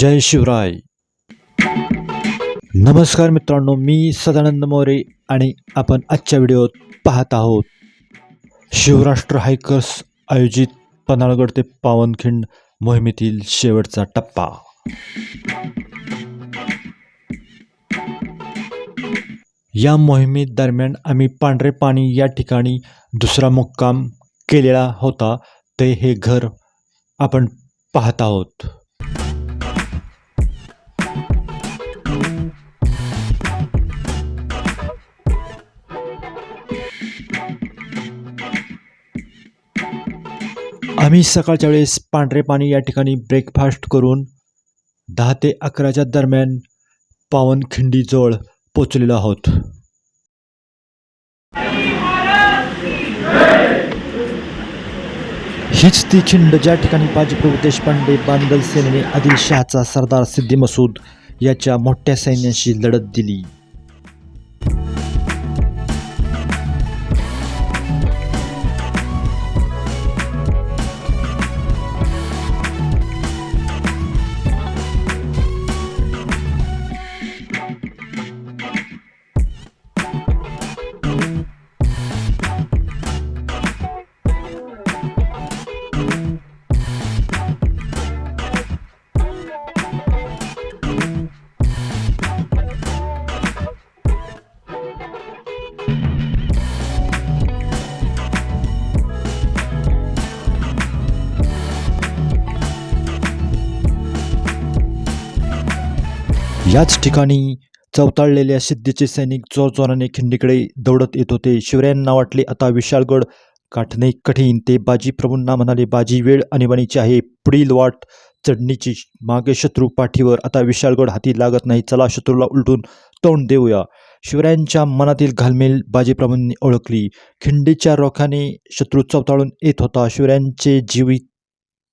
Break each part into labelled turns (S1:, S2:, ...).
S1: जय शिवराय. नमस्कार मित्रांनो मी सदानंद मोरे आणि आपण आजच्या व्हिडिओत पाहत आहोत शिवराष्ट्र हायकर्स आयोजित पन्हाळगड ते पावनखिंड मोहिमेतील शेवटचा टप्पा. या मोहिमेदरम्यान आम्ही पांढरे पाणी या ठिकाणी दुसरा मुक्काम केलेला होता ते हे घर आपण पाहत आहोत. आम्ही सकाळच्या वेळेस पांढरे पाणी या ठिकाणी ब्रेकफास्ट करून दहा ते अकराच्या दरम्यान पावनखिंडीजवळ पोचलेलो आहोत. हीच ती खिंड ज्या ठिकाणी बाजीप्रभू देशपांडे बांदल सेनेने आदिलशहाचा सरदार सिद्धी मसूद याच्या मोठ्या सैन्याशी लढत दिली. याच ठिकाणी चवताळलेल्या सिद्धीचे सैनिक जोरजोराने खिंडीकडे दौडत येत होते. शिवरायांना वाटले आता विशाळगड गाठणे कठीण. ते बाजी प्रभूंना म्हणाले बाजी वेळ आणीबाणीची आहे. पुढील वाट चढणीची. मागे शत्रू पाठीवर. आता विशाळगड हाती लागत नाही. चला शत्रूला उलटून तोंड देऊया. शिवरायांच्या मनातील घालमेल बाजीप्रभूंनी ओळखली. खिंडीच्या रोख्याने शत्रू चवताळून येत होता. शिवरायांचे जीवित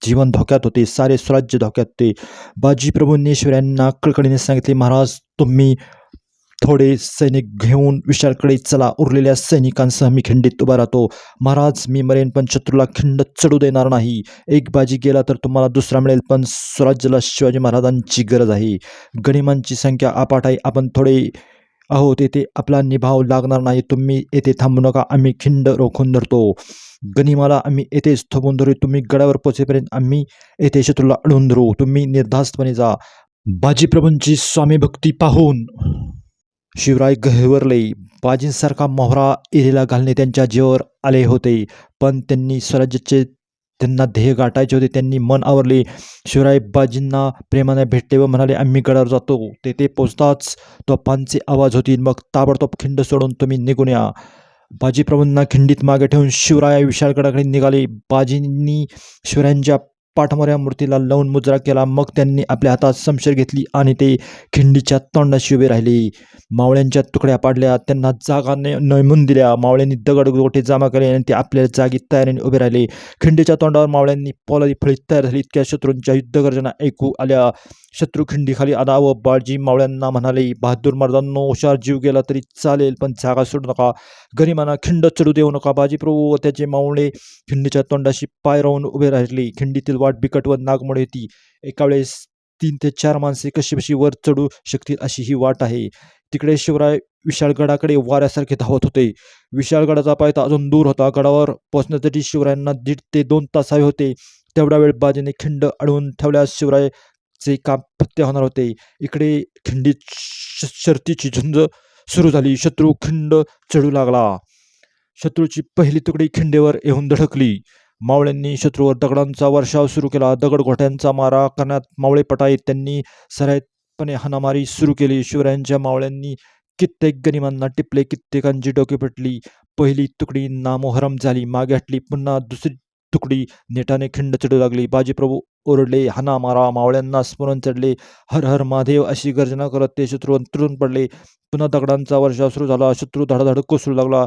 S1: जीवन धोक्यात होते सारे स्वराज्य धोक्यात होते. बाजीप्रभूंनी शिवरायांना कळकळीने सांगितले महाराज तुम्ही थोडे सैनिक घेऊन विशाळकडे चला. उरलेल्या सैनिकांसह मी खिंडीत उभा राहतो. महाराज मी मरेन पण शत्रूला खिंड चढू देणार नाही. एक बाजी गेला तर तुम्हाला दुसरा मिळेल पण स्वराज्याला शिवाजी महाराजांची गरज आहे. गणिमांची संख्या आपाट आहे. आपण थोडे आहोत येथे आपला निभाव लागणार नाही. तुम्ही येथे थांबू नका. आम्ही खिंड रोखून धरतो. गनिमाला आम्ही येथेच थोपून धरू. तुम्ही गडावर पोचेपर्यंत आम्ही येथे शत्रूला अडवून धरू. तुम्ही निर्धास्तपणे जा. बाजीप्रभूंची स्वामी भक्ती पाहून. शिवराय गहिवरले बाजींसारखा मोहरा इरेला घालणे त्यांच्या जीवावर आले होते. पण त्यांनी स्वराज्याचे त्यांना ध्येय गाठायचे होते त्यांनी मन आवरले. शिवराय बाजींना प्रेमाने भेटले व म्हणाले आम्ही गडावर जातो. तेथे पोचताच तोफांचे आवाज होतील. मग ताबडतोब खिंड सोडून तुम्ही निघून या. बाजीप्रभूंना खिंडीत मागे ठेवून शिवराय विशाळगडाकडे निघाले. बाजींनी शिवरायांच्या पाठमोऱ्या मूर्तीला लावून मुजरा केला. मग त्यांनी आपल्या हातात समशेर घेतली आणि ते खिंडीच्या तोंडाशी उभे राहिले. मावळ्यांच्या तुकड्या पाडल्या. त्यांना जागा ने नेमून दिल्या. मावळ्यांनी दगड गोटे जमा केले आणि ते आपल्या जागी तयारीने उभे राहिले. खिंडीच्या तोंडावर मावळ्यांनी पोलादी फळी तयार झाली. इतक्या शत्रूंच्या युद्धगर्जना ऐकू आल्या. शत्रू खिंडीखाली आला व बाळजी मावळ्यांना म्हणाले बहादूर मर्दांनो हुशार जीव गेला तरी चालेल पण जागा सोडू नका. गरिमांना खिंड चढू देऊ नका. बाजीप्रभू व त्याचे मावळे खिंडीच्या तोंडाशी पाय राहून उभे राहिले. खिंडीतील वाट बिकट व नागमोड होती. एका वेळेस तीन ते चार माणसे कशी वर चढू शकतील अशी ही वाट आहे. तिकडे शिवराय विशाळगडाकडे वाऱ्यासारखे धावत होते. विशाळगडाचा पायथा अजून दूर होता. गडावर पोहोचण्यासाठी शिवरायांना दीड ते दोन तास हवे होते. तेवढा वेळ बाजीने खिंड अडवून ठेवल्यास शिवराय चे काम फत्ते होणार होते. इकडे खिंडीत श- शर्तीची झुंज सुरू झाली. शत्रू खिंड चढू लागला. शत्रूची पहिली तुकडी खिंडेवर येऊन धडकली. मावळ्यांनी शत्रूवर दगडांचा वर्षाव सुरू केला. दगड घोट्यांचा मारा करण्यात मावळे पटाईत त्यांनी सराईतपणे हाणामारी सुरू केली. शिवरायांच्या मावळ्यांनी कित्येक गनिमांना टिपले. कित्येकांची डोके पटली पहिली तुकडी नामोहरम झाली. मागे हटली. पुन्हा दुसरी तुकडी नेटाने खिंड चढू लागली. बाजीप्रभू ओरडले हाना मारा मावळ्यांना स्मरण चढले. हर हर महादेव अशी गर्जना करत ते शत्रू अंतरून पडले. पुन्हा दगडांचा वर्षा सुरू झाला. शत्रू धडाधड कोसळू लागला.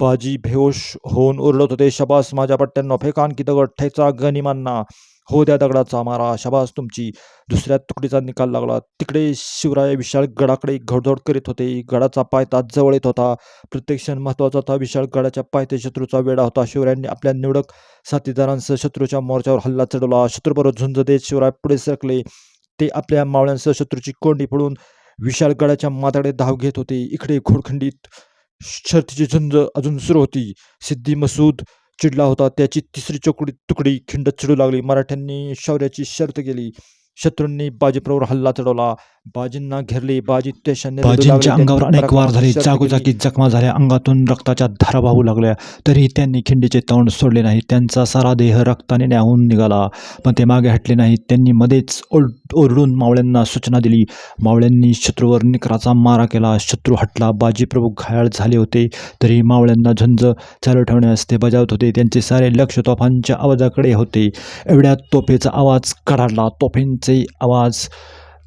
S1: बाजी बेहोश होऊन ओरडत होते शबास माझ्या पट्ट्यांना फेकान की दगड ठेचा गनिमांना. हो द्या दगडाचा मारा शबास तुमची. दुसऱ्या तुकडीचा निकाल लागला. तिकडे शिवराय विशाळ गडाकडे घडझोड करीत होते. गडाचा पायथा जवळ येत होता. प्रत्येक क्षण महत्त्वाचा होता. विशाळ गडाच्या पायते शत्रूचा वेढा होता. शिवरायांनी आपल्या निवडक साथीदारांसह शत्रूच्या मोर्चावर हल्ला चढवला. शत्रूबरोबर झुंज देत शिवराय पुढे सरकले.
S2: ते आपल्या मावळ्यांसह शत्रूची कोंडी पडून विशाळगडाच्या माताकडे धाव घेत होते. इकडे घोडखंडीत शर्थीची झुंज अजून सुरू होती. सिद्धी मसूद चिडला होता. त्याची तिसरी चोकडी तुकडी खिंडत चिडू लागली. मराठ्यांनी शौर्याची शर्त केली. शत्रूंनी बाजीप्रवर हल्ला चढवला. बाजींना घेरले बाजी.
S1: बाजींच्या अंगावर अनेक वार झाले जागोजागी. जखमा झाल्या अंगातून रक्ताच्या धारा वाहू लागल्या. तरीही त्यांनी खिंडीचे तोंड सोडले नाही. त्यांचा सारा देह रक्ताने न्याहून निघाला. पण ते मागे हटले नाहीत त्यांनी मध्येच ओरडून मावळ्यांना सूचना दिली. मावळ्यांनी शत्रूवर निकराचा मारा केला. शत्रू हटला. बाजीप्रभू घायाळ झाले होते. तरी मावळ्यांना झुंज चालू ठेवण्यास ते बजावत होते. त्यांचे सारे लक्ष तोफांच्या आवाजाकडे होते. एवढ्यात तोफेचा आवाज कडाडला. तोफेंचे आवाज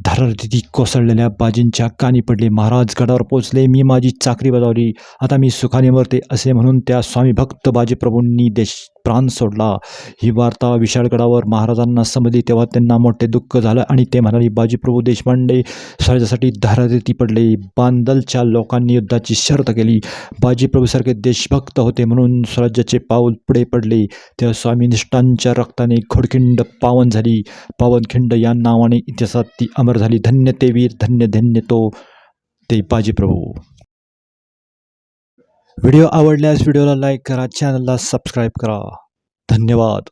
S1: धारती कोसळलेल्या बाजींच्या कानी पडले. महाराज गडावर पोचले मी माझी चाकरी बजावली. आता मी सुखाने मरते असे म्हणून त्या स्वामी भक्त बाजीप्रभूंनी देश प्राण सोडला. ही वार्ता विशाळगडावर महाराजांना समजली तेव्हा त्यांना मोठे दुःख झालं आणि ते म्हणाले बाजीप्रभू देशपांडे स्वराज्यासाठी धारातीर्थी पडले. बांदलच्या लोकांनी युद्धाची शर्त केली. बाजीप्रभूसारखे देशभक्त होते म्हणून स्वराज्याचे पाऊल पुढे पडले. तेव्हा स्वामीनिष्ठांच्या रक्ताने खोडखिंड पावन झाली. पावनखिंड या नावाने इतिहासात ती अमर झाली. धन्य ते वीर धन्य धन्य तो ते बाजीप्रभू. व्हिडिओ आवडल्यास व्हिडिओला लाईक करा चॅनलला सबस्क्राईब करा. धन्यवाद.